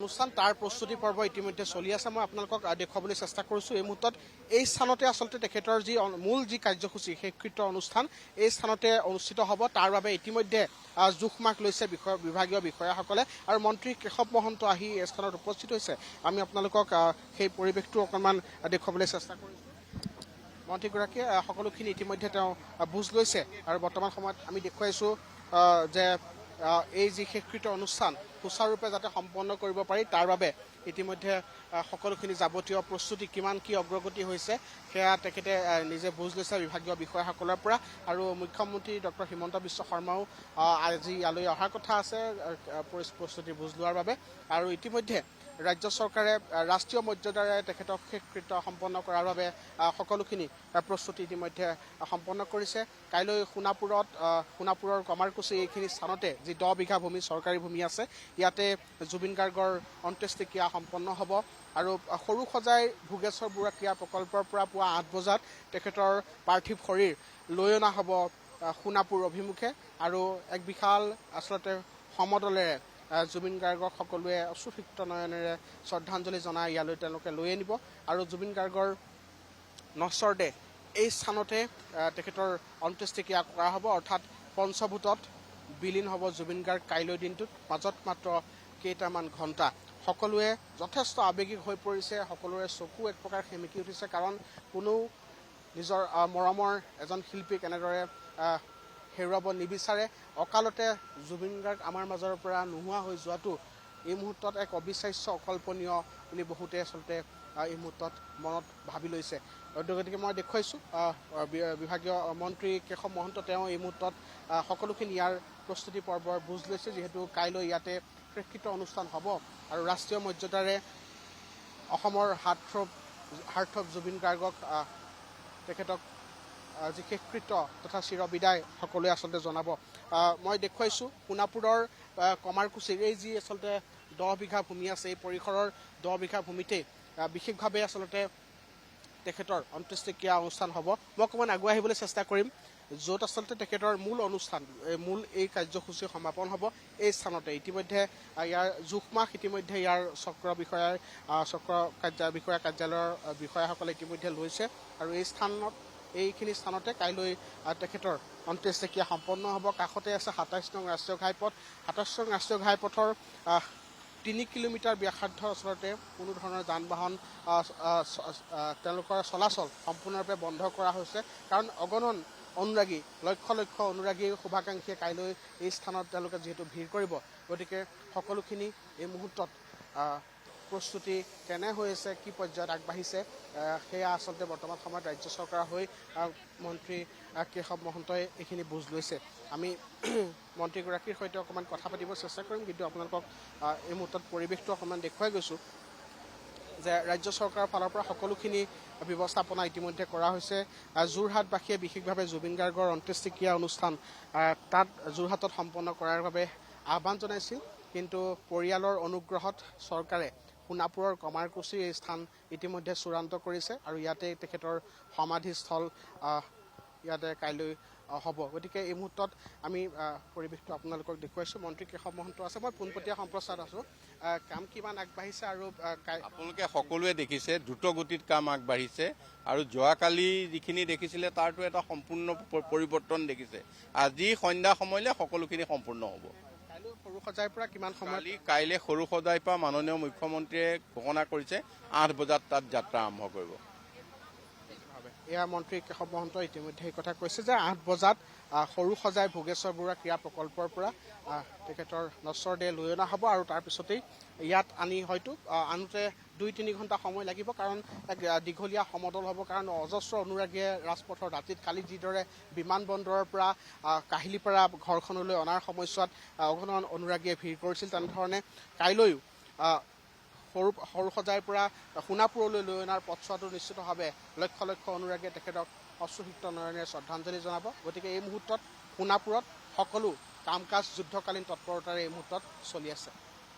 অনুষ্ঠান তাৰ প্ৰস্তুতি পৰ্ব ইতিমধ্যে চলি আছে। মই আপোনালোকক দেখুৱাবলৈ চেষ্টা কৰিছোঁ এই মুহূৰ্তত। এই স্থানতে আচলতে তেখেতৰ যি মূল যি কাৰ্যসূচী শেষকৃত্য অনুষ্ঠান এই স্থানতে অনুষ্ঠিত হ'ব। তাৰ বাবে ইতিমধ্যে আহ, জোখমাখ লৈছে বিষয় বিভাগীয় বিষয়াসকলে। আৰু মন্ত্ৰী কেশৱ মহন্ত আহি এই স্থানত উপস্থিত হৈছে। আমি আপোনালোকক সেই পৰিৱেশটো অকণমান দেখুৱাবলৈ চেষ্টা কৰিছোঁ। মন্ত্ৰীগৰাকীয়ে সকলোখিনি ইতিমধ্যে তেওঁ বুজ লৈছে। আৰু বৰ্তমান সময়ত আমি দেখুৱাইছোঁ যে এই যি শেষকৃত অনুষ্ঠান সুচাৰুৰূপে যাতে সম্পন্ন কৰিব পাৰি, তাৰ বাবে ইতিমধ্যে সকলোখিনি যাৱতীয় প্ৰস্তুতি কিমান কি অগ্ৰগতি হৈছে, সেয়া তেখেতে নিজে বুজ লৈছে বিভাগীয় বিষয়াসকলৰ পৰা। আৰু মুখ্যমন্ত্ৰী ডক্টৰ হিমন্ত বিশ্ব শৰ্মাও আজি ইয়ালৈ অহাৰ কথা আছে প্ৰস্তুতি বুজ লোৱাৰ বাবে। আৰু ইতিমধ্যে ৰাজ্য চৰকাৰে ৰাষ্ট্ৰীয় মৰ্যাদাৰে তেখেতক শেষকৃত্য সম্পন্ন কৰাৰ বাবে সকলোখিনি প্ৰস্তুতি ইতিমধ্যে সম্পন্ন কৰিছে। কাইলৈ সোণাপুৰত সোণাপুৰৰ কমাৰকুচি এইখিনি স্থানতে যি দহ বিঘা ভূমি, চৰকাৰী ভূমি আছে ইয়াতে জুবিন গাৰ্গৰ অন্ত্যেষ্টিক্ৰিয়া সম্পন্ন হ'ব। আৰু সৰু সজাই ভোগেশ্বৰ বৰুৱা ক্ৰীড়া প্ৰকল্পৰ পৰা পুৱা আঠ বজাত তেখেতৰ পাৰ্থিৱ শৰীৰ লৈ অনা হ'ব সোণাপুৰ অভিমুখে। আৰু এক বিশাল আচলতে সমদলেৰে জুবিন গাৰ্গক সকলোৱে অশ্ৰুসিক্ত নয়নেৰে শ্ৰদ্ধাঞ্জলি জনাই ইয়ালৈ তেওঁলোকে লৈ আনিব। আৰু জুবিন গাৰ্গৰ নশ্বৰ দেহ এই স্থানতে তেখেতৰ অন্ত্যেষ্টিক্ৰিয়া কৰা হ'ব অৰ্থাৎ পঞ্চভূতত বিলীন হ'ব জুবিন গাৰ্গ কাইলৈ দিনটোত। মাজত মাত্ৰ কেইটামান ঘণ্টা। সকলোৱে যথেষ্ট আৱেগিক হৈ পৰিছে। সকলোৰে চকু এক প্ৰকাৰ সেমেকি উঠিছে কাৰণ কোনো নিজৰ মৰমৰ এজন শিল্পীক এনেদৰে হেৰুৱাব নিবিচাৰে। অকালতে জুবিন গাৰ্গ আমাৰ মাজৰ পৰা নোহোৱা হৈ যোৱাটো এই মুহূৰ্তত এক অবিশ্বাস্য অকল্পনীয় বুলি বহুতে আচলতে এই মুহূৰ্তত মনত ভাবি লৈছে। গতিকে মই দেখুৱাইছোঁ বিভাগীয় মন্ত্ৰী কেশৱ মহন্ত তেওঁ এই মুহূৰ্তত সকলোখিনি ইয়াৰ প্ৰস্তুতি পৰ্বৰ বুজ লৈছে যিহেতু কাইলৈ ইয়াতে শেষকৃত অনুষ্ঠান হ'ব আৰু ৰাষ্ট্ৰীয় মৰ্যাদাৰে অসমৰ হাৰ্টথ্ৰব হাৰ্টথ্ৰব জুবিন গাৰ্গক তেখেতক যি শেষকৃত্য তথা চিৰ বিদায় সকলোৱে আচলতে জনাব। মই দেখুৱাইছোঁ সোণাপুৰৰ কমাৰকুচিৰ এই যি আচলতে দহ বিঘা ভূমি আছে এই পৰিসৰৰ দহ বিঘা ভূমিতেই বিশেষভাৱে আচলতে তেখেতৰ অন্ত্যেষ্টিক্ৰিয়া অনুষ্ঠান হ'ব। মই অকণমান আগুৱাই আহিবলৈ চেষ্টা কৰিম য'ত আচলতে তেখেতৰ মূল অনুষ্ঠান মূল এই কাৰ্যসূচী সমাপন হ'ব এই স্থানতে। ইতিমধ্যে ইয়াৰ জোখমাখ ইতিমধ্যে ইয়াৰ চক্ৰ বিষয়াৰ আহ, চক্ৰ কাৰ্য বিষয়া কাৰ্যালয়ৰ বিষয়াসকলে ইতিমধ্যে লৈছে আৰু এই স্থানত এইখিনি স্থানতে কাইলৈ তেখেতৰ অন্ত্যেষ্টিক্ৰিয়া সম্পন্ন হ'ব। কাষতে আছে সাতাইছ নং ৰাষ্ট্ৰীয় ঘাইপথ। সাতাইছ নং ৰাষ্ট্ৰীয় ঘাইপথৰ তিনি কিলোমিটাৰ ব্যাসাৰ্ধ আচলতে কোনো ধৰণৰ যান বাহন তেওঁলোকৰ চলাচল সম্পূৰ্ণৰূপে বন্ধ কৰা হৈছে। কাৰণ অগণন অনুৰাগী, লক্ষ লক্ষ অনুৰাগী শুভাকাংক্ষীয়ে কাইলৈ এই স্থানত তেওঁলোকে যিহেতু ভিৰ কৰিব, গতিকে সকলোখিনি এই মুহূৰ্তত প্ৰস্তুতি কেনে হৈ আছে, কি পৰ্যায়ত আগবাঢ়িছে সেয়া আচলতে বৰ্তমান সময়ত ৰাজ্য চৰকাৰৰ হৈ মন্ত্ৰী কেশৱ মহন্তই এইখিনি বুজ লৈছে। আমি মন্ত্ৰীগৰাকীৰ সৈতে অকণমান কথা পাতিব চেষ্টা কৰিম, কিন্তু আপোনালোকক এই মুহূৰ্তত পৰিৱেশটো অকণমান দেখুৱাই গৈছোঁ যে ৰাজ্য চৰকাৰৰ ফালৰ পৰা সকলোখিনি ব্যৱস্থাপনা ইতিমধ্যে কৰা হৈছে। যোৰহাটবাসীয়ে বিশেষভাৱে জুবিন গাৰ্গৰ অন্ত্যেষ্টিক্ৰিয়া অনুষ্ঠান তাত যোৰহাটত সম্পন্ন কৰাৰ বাবে আহ্বান জনাইছিল, কিন্তু পৰিয়ালৰ অনুগ্ৰহত চৰকাৰে সোণাপুৰৰ কমাৰকুচিৰ এই স্থান ইতিমধ্যে চূড়ান্ত কৰিছে আৰু ইয়াতে তেখেতৰ সমাধিস্থল ইয়াতে কাইলৈ হ'ব। গতিকে এই মুহূৰ্তত আমি পৰিৱেশটো আপোনালোকক দেখুৱাইছোঁ। মন্ত্ৰী কেশৱ মহন্ত আছে। মই পোনপটীয়া সম্প্ৰচাৰত আছোঁ। কাম কিমান আগবাঢ়িছে আৰু আপোনালোকে সকলোৱে দেখিছে দ্ৰুত গতিত কাম আগবাঢ়িছে আৰু যোৱাকালি যিখিনি দেখিছিলে তাৰতো এটা সম্পূৰ্ণ পৰিৱৰ্তন দেখিছে। আজি সন্ধ্যা সময়লৈ সকলোখিনি সম্পূৰ্ণ হ'ব। সৰু সজাইৰ পৰা কিমান সময় কাইলৈ সৰু পৰা মাননীয় মুখ্যমন্ত্ৰীয়ে ঘোষণা কৰিছে, আঠ বজাত তাত যাত্ৰা আৰম্ভ কৰিব। এয়া মন্ত্ৰী কেশৱ মহন্ত ইতিমধ্যে এই কথা কৈছে যে আঠ বজাত সৰু সজাই ভোগেশ্বৰ বৰুৱা ক্ৰীড়া প্ৰকল্পৰ পৰা তেখেতৰ নশ্বৰ দেহ লৈ অনা হ'ব আৰু তাৰপিছতেই ইয়াত আনি হয়তো আনোতে দুই তিনি ঘণ্টা সময় লাগিব কাৰণ এক দীঘলীয়া সমদল হ'ব কাৰণ অজস্ৰ অনুৰাগীয়ে ৰাজপথৰ দাঁতিত কালি যিদৰে বিমানবন্দৰৰ পৰা কাহিলীপাৰা ঘৰখনলৈ অনাৰ সময়ছোৱাত অগণন অনুৰাগীয়ে ভিৰ কৰিছিল তেনেধৰণে কাইলৈও সৰু সৰু সজাইৰ পৰা সোণাপুৰলৈ লৈ অনাৰ পথছোৱাটো নিশ্চিতভাৱে লক্ষ লক্ষ অনুৰাগীয়ে তেখেতক অশ্ৰুসিক্ত নয়নেৰে শ্ৰদ্ধাঞ্জলি জনাব। গতিকে এই মুহূৰ্তত সোণাপুৰত সকলো কাম কাজ যুদ্ধকালীন তৎপৰতাৰে এই মুহূৰ্তত চলি আছে।